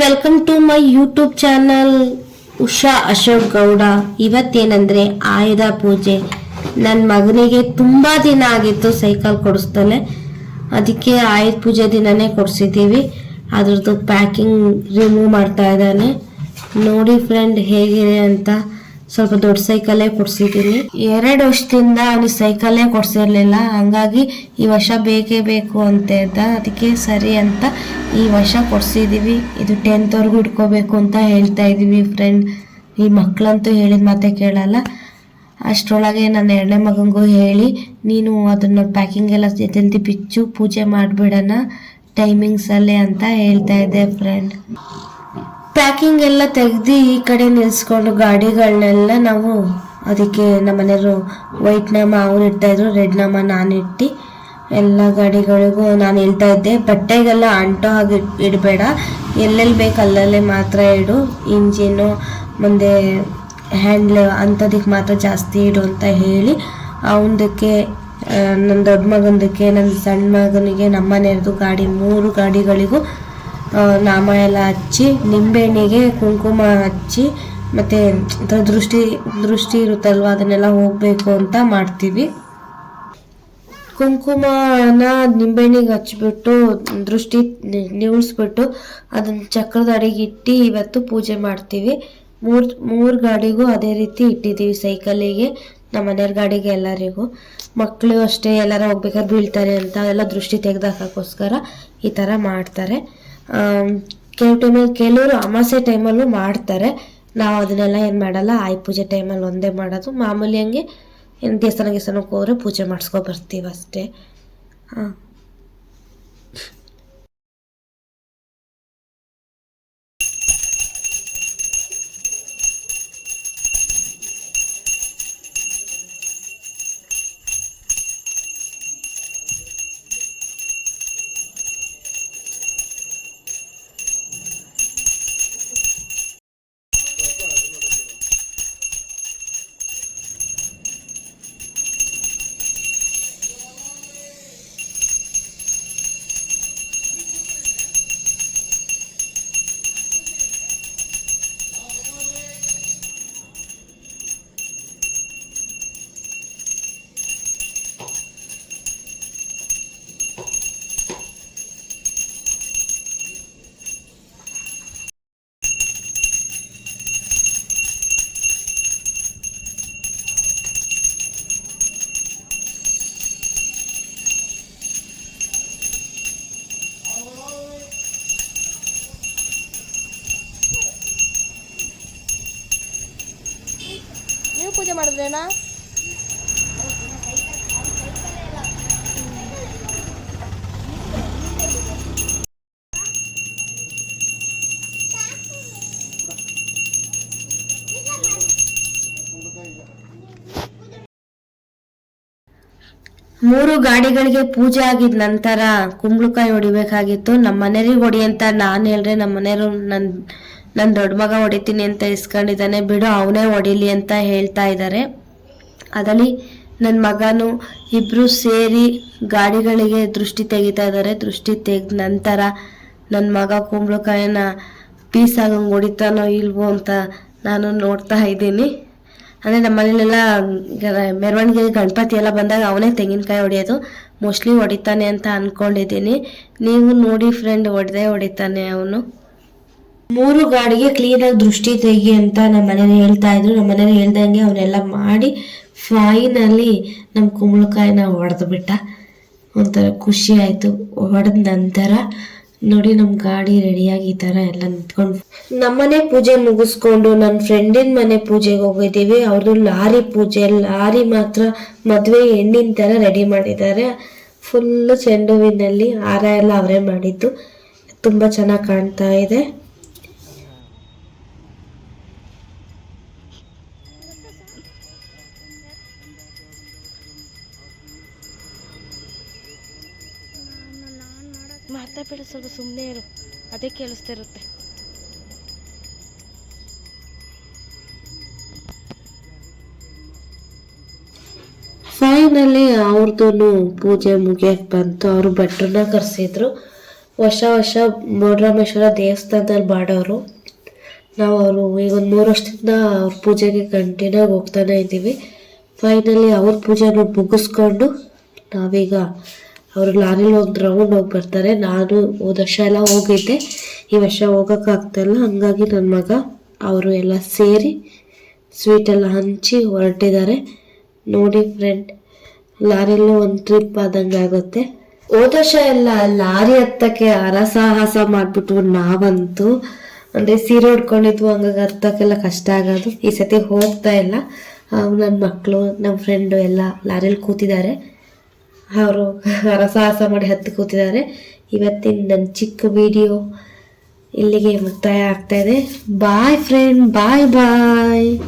Welcome to my YouTube channel Usha Ashok Gowda ಇವತ್ತೇನಂದ್ರೆ Ayudha ಪೂಜೆ. ನನ್ನ ಮಗನಿಗೆ ತುಂಬಾ ದಿನ ಆಗಿತ್ತು ಸೈಕಲ್ ಕೊಡಿಸ್ತಾನೆ. ಅದಕ್ಕೆ ಆಯುಧ ಪೂಜೆ ದಿನನೇ ಕೊಡಿಸಿದ್ದೀವಿ. ಅದ್ರದ್ದು ಪ್ಯಾಕಿಂಗ್ ರಿಮೂವ್ ಮಾಡ್ತಾ ಇದ್ದಾನೆ. ನೋಡಿ ಫ್ರೆಂಡ್ ಹೇಗಿದೆ ಅಂತ. ಸ್ವಲ್ಪ ದೊಡ್ಡ ಸೈಕಲೇ ಕೊಡ್ಸಿದ್ದೀನಿ. ಎರಡು ವರ್ಷದಿಂದ ಅವನಿಗೆ ಸೈಕಲೇ ಕೊಡ್ಸಿರ್ಲಿಲ್ಲ. ಹಂಗಾಗಿ ಈ ವರ್ಷ ಬೇಕೇ ಬೇಕು ಅಂತ ಇದ್ದ ಅದಕ್ಕೆ ಸರಿ ಅಂತ ಈ ವರ್ಷ ಕೊಡ್ಸಿದ್ದೀವಿ ಇದು ಟೆಂತ್ವರೆಗೂ ಇಟ್ಕೋಬೇಕು ಅಂತ ಹೇಳ್ತಾ ಇದೀವಿ ಫ್ರೆಂಡ್ ಈ ಮಕ್ಕಳಂತೂ ಹೇಳಿದ ಮಾತೆ ಕೇಳಲ್ಲ. ಅಷ್ಟರೊಳಗೆ ನನ್ನ ಎರಡನೇ ಮಗನಿಗೂ ಹೇಳಿ, ನೀನು ಅದನ್ನು ಪ್ಯಾಕಿಂಗ್ ಎಲ್ಲ ಜಲ್ದಿ ಬಿಚ್ಚು, ಪೂಜೆ ಮಾಡಿಬಿಡೋಣ ಟೈಮಿಂಗ್ಸಲ್ಲೇ ಅಂತ ಹೇಳ್ತಾ ಇದ್ದೆ ಫ್ರೆಂಡ್ ಪ್ಯಾಕಿಂಗ್ ಎಲ್ಲ ತೆಗ್ದು ಈ ಕಡೆ ನಿಲ್ಸ್ಕೊಂಡು ಗಾಡಿಗಳನ್ನೆಲ್ಲ ನಾವು ಅದಕ್ಕೆ ನಮ್ಮ ಮನೆಯವರು ವೈಟ್ ನಾಮ ಅವ್ರು ಇಡ್ತಾ ಇದ್ರು ರೆಡ್ ನಾಮ ನಾನು ಇಟ್ಟು ಎಲ್ಲ ಗಾಡಿಗಳಿಗೂ ನಾನು ಹೇಳ್ತಾ ಇದ್ದೆ. ಬಟ್ಟೆಗೆಲ್ಲ ಅಂಟೋ ಹಾಗೆ ಇಡಬೇಡ. ಎಲ್ಲೆಲ್ಲಿ ಬೇಕು ಅಲ್ಲಲ್ಲೇ ಮಾತ್ರ ಇಡು. ಇಂಜಿನು ಮುಂದೆ ಹ್ಯಾಂಡ್ಲ್ ಅಂಥದಕ್ಕೆ ಮಾತ್ರ ಜಾಸ್ತಿ ಇಡು ಅಂತ ಹೇಳಿ ಅವನದಕ್ಕೆ ನನ್ನ ದೊಡ್ಡ ಮಗನದಕ್ಕೆ ನನ್ನ ಸಣ್ಣ ಮಗನಿಗೆ ನಮ್ಮ ಮನೆಯವ್ರದ್ದು ಗಾಡಿ, ಮೂರು ಗಾಡಿಗಳಿಗೂ ನಾಮ ಎಲ್ಲ ಹಚ್ಚಿ, ನಿಂಬೆಹಣ್ಣಿಗೆ ಕುಂಕುಮ ಹಚ್ಚಿ, ಮತ್ತೆ ಒಂಥರ ದೃಷ್ಟಿ ದೃಷ್ಟಿ ಇರುತ್ತಲ್ವ, ಅದನ್ನೆಲ್ಲ ಹೋಗಬೇಕು ಅಂತ ಮಾಡ್ತೀವಿ. ಕುಂಕುಮನ ನಿಂಬೆಹಣ್ಣಿಗೆ ಹಚ್ಬಿಟ್ಟು, ದೃಷ್ಟಿ ನಿಲ್ಸ್ಬಿಟ್ಟು ಅದನ್ನ ಚಕ್ರದ ಅಡಿಗೆ ಇಟ್ಟು ಇವತ್ತು ಪೂಜೆ ಮಾಡ್ತೀವಿ. ಮೂರ್, ಮೂರು ಗಾಡಿಗೂ ಅದೇ ರೀತಿ ಇಟ್ಟಿದ್ದೀವಿ ಸೈಕಲಿಗೆ, ನಮ್ಮ ಮನೆಯವ್ರ ಗಾಡಿಗೆ ಎಲ್ಲರಿಗೂ. ಮಕ್ಕಳು ಅಷ್ಟೇ ಎಲ್ಲರೂ ಹೋಗ್ಬೇಕಾದ್ರೆ ಬೀಳ್ತಾರೆ ಅಂತ ಎಲ್ಲ ದೃಷ್ಟಿ ತೆಗೆದಾಕೋಸ್ಕರ ಈ ಥರ ಮಾಡ್ತಾರೆ. ಕೆಲವು ಟೈಮಲ್ಲಿ ಕೆಲವರು ಅಮಾಸೆ ಟೈಮಲ್ಲೂ ಮಾಡ್ತಾರೆ. ನಾವು ಅದನ್ನೆಲ್ಲ ಏನು ಮಾಡಲ್ಲ, ಆಯ್ ಪೂಜೆ ಟೈಮಲ್ಲಿ ಒಂದೇ ಮಾಡೋದು. ಮಾಮೂಲಿ ಹಂಗೆ ಏನು ದೇವಸ್ಥಾನ ದೇವಸ್ಥಾನಕ್ಕೆ ಹೋದ್ರೆ ಪೂಜೆ ಮಾಡಿಸ್ಕೊ ಬರ್ತೀವಿ ಅಷ್ಟೇ. ಹಾಂ. ನೀವು ಪೂಜೆ ಮಾಡಿದ್ರೇನಾ? ಮೂರು ಗಾಡಿಗಳಿಗೆ ಪೂಜೆ ಆಗಿದ ನಂತರ ಕುಂಬಳಕಾಯಿ ಹೊಡಿಬೇಕಾಗಿತ್ತು. ನಮ್ಮ ಮನೆಯವ್ರಿಗೆ ಹೊಡಿ ಅಂತ ನಾನು ಹೇಳ್ರೆ ನಮ್ಮ ಮನೆಯವರು ನನ್ನ ನನ್ನ ದೊಡ್ಡ ಮಗ ಹೊಡಿತೀನಿ ಅಂತ ಇಸ್ಕೊಂಡಿದ್ದಾನೆ, ಬಿಡು, ಅವನೇ ಹೊಡಿಲಿ ಅಂತ ಹೇಳ್ತಾ ಇದ್ದಾರೆ ಅದರಲ್ಲಿ ನನ್ನ ಮಗನು ಇಬ್ಬರು ಸೇರಿ ಗಾಡಿಗಳಿಗೆ ದೃಷ್ಟಿ ತೆಗಿತಾ ಇದ್ದಾರೆ ದೃಷ್ಟಿ ತೆಗೆದ ನಂತರ ನನ್ನ ಮಗ ಕುಂಬಳಕಾಯಿನ ಪೀಸ್ ಆಗಂಗೆ ಹೊಡಿತಾನೋ ಇಲ್ವೋ ಅಂತ ನಾನು ನೋಡ್ತಾ ಇದ್ದೀನಿ. ಅಂದರೆ ನಮ್ಮ ಮನೇಲೆಲ್ಲ ಮೆರವಣಿಗೆ ಗಣಪತಿ ಎಲ್ಲ ಬಂದಾಗ ಅವನೇ ತೆಂಗಿನಕಾಯಿ ಹೊಡೆಯೋದು, ಮೋಸ್ಟ್ಲಿ ಹೊಡಿತಾನೆ ಅಂತ ಅಂದ್ಕೊಂಡಿದ್ದೀನಿ ನೀವು ನೋಡಿ ಫ್ರೆಂಡ್, ಹೊಡೆದೇ ಹೊಡಿತಾನೆ ಅವನು. ಮೂರು ಗಾಡಿಗೆ ಕ್ಲೀನಾಗಿ ದೃಷ್ಟಿ ತೆಗಿ ಅಂತ ನಮ್ಮ ಮನೇಲಿ ಹೇಳ್ತಾ ಇದ್ರು. ನಮ್ಮ ಮನೇಲಿ ಹೇಳ್ದಂಗೆ ಅವನ್ನೆಲ್ಲ ಮಾಡಿ ಫೈನಲಿ ನಮ್ಮ ಕುಂಬಳಕಾಯಿನ ಹೊಡೆದು ಬಿಟ್ಟ. ಒಂಥರ ಖುಷಿ ಆಯಿತು. ಹೊಡೆದ ನಂತರ ನೋಡಿ ನಮ್ಮ ಗಾಡಿ ರೆಡಿಯಾಗಿ ಈ ಥರ ಎಲ್ಲ ನಿಂತ್ಕೊಂಡು ನಮ್ಮನೆ ಪೂಜೆ ಮುಗಿಸ್ಕೊಂಡು ನನ್ನ ಫ್ರೆಂಡಿನ ಮನೆ ಪೂಜೆಗೆ ಹೋಗಿದ್ದೀವಿ ಅವ್ರದ್ದು ಲಾರಿ ಪೂಜೆ, ಲಾರಿ ಮಾತ್ರ ಮದುವೆ ಹೆಣ್ಣಿನ ಥರ ರೆಡಿ ಮಾಡಿದ್ದಾರೆ. ಫುಲ್ಲು ಚೆಂಡು ಹೂವಿನಲ್ಲಿ ಹಾರ ಎಲ್ಲ ಅವರೇ ಮಾಡಿದ್ದು. ತುಂಬ ಚೆನ್ನಾಗಿ ಕಾಣ್ತಾ ಇದೆ. ಮಾತಾಡ್ಬೇಡ ಸ್ವಲ್ಪ ಸುಮ್ಮನೆ ಇರು. ಅದೇ ಕೇಳಿಸ್ತಾ ಇರುತ್ತೆ ಫೈನಲಿ ಅವ್ರದ್ದು ಪೂಜೆ ಮುಗಿಯಕ್ಕೆ ಬಂತು. ಅವರು ಭಟ್ರನ್ನ ಕರೆಸಿದ್ರು. ವರ್ಷ ವರ್ಷ ಮುರುಡರಾಮೇಶ್ವರ ದೇವಸ್ಥಾನದಲ್ಲಿ ಮಾಡೋರು. ನಾವು ಅವರು ಈಗ ಒಂದು ಮೂರು ವರ್ಷದಿಂದ ಅವ್ರ ಪೂಜೆಗೆ ಕಂಟಿನ್ಯೂ ಹೋಗ್ತಾನೆ ಇದ್ದೀವಿ ಫೈನಲಿ ಅವ್ರ ಪೂಜೆನ ಮುಗಿಸ್ಕೊಂಡು ನಾವೀಗ ಅವ್ರ ಲಾರಿಲಿ ಒಂದು ರೌಂಡ್ ಹೋಗಿ ಬರ್ತಾರೆ. ನಾನು ಹೋದ ವರ್ಷ ಎಲ್ಲ ಹೋಗಿದ್ದೆ. ಈ ವರ್ಷ ಹೋಗೋಕ್ಕಾಗ್ತಾಯಿಲ್ಲ ಹಂಗಾಗಿ ನನ್ನ ಮಗ, ಅವರು ಎಲ್ಲ ಸೇರಿ ಸ್ವೀಟೆಲ್ಲ ಹಂಚಿ ಹೊರಟಿದ್ದಾರೆ. ನೋಡಿ ಫ್ರೆಂಡ್ ಲಾರಿಲೂ ಒಂದು ಟ್ರಿಪ್ ಆದಂಗೆ ಆಗುತ್ತೆ. ಹೋದ ವರ್ಷ ಎಲ್ಲ ಲಾರಿ ಹತ್ತಕ್ಕೆ ಹರಸಾಹಸ ಮಾಡಿಬಿಟ್ಟು ನಾವಂತೂ. ಅಂದರೆ ಸೀರೆ ಉಡ್ಕೊಂಡಿದ್ವು ಹಂಗಾಗಿ ಹತ್ತಕ್ಕೆಲ್ಲ ಕಷ್ಟ ಆಗೋದು. ಈ ಸತಿ ಹೋಗ್ತಾ ಇಲ್ಲ. ನನ್ನ ಮಕ್ಕಳು ನಮ್ಮ ಫ್ರೆಂಡು ಎಲ್ಲ ಲಾರಿಲಿ ಕೂತಿದ್ದಾರೆ. ಅವರು ಹರಸಾಹಸ ಮಾಡಿ ಹತ್ತು ಕೂತಿದ್ದಾರೆ. ಇವತ್ತಿನ ನನ್ನ ಚಿಕ್ಕ ವಿಡಿಯೋ ಇಲ್ಲಿಗೆ ಮುಕ್ತಾಯ ಆಗ್ತಾ ಇದೆ. ಬಾಯ್ ಫ್ರೆಂಡ್ ಬಾಯ್ ಬಾಯ್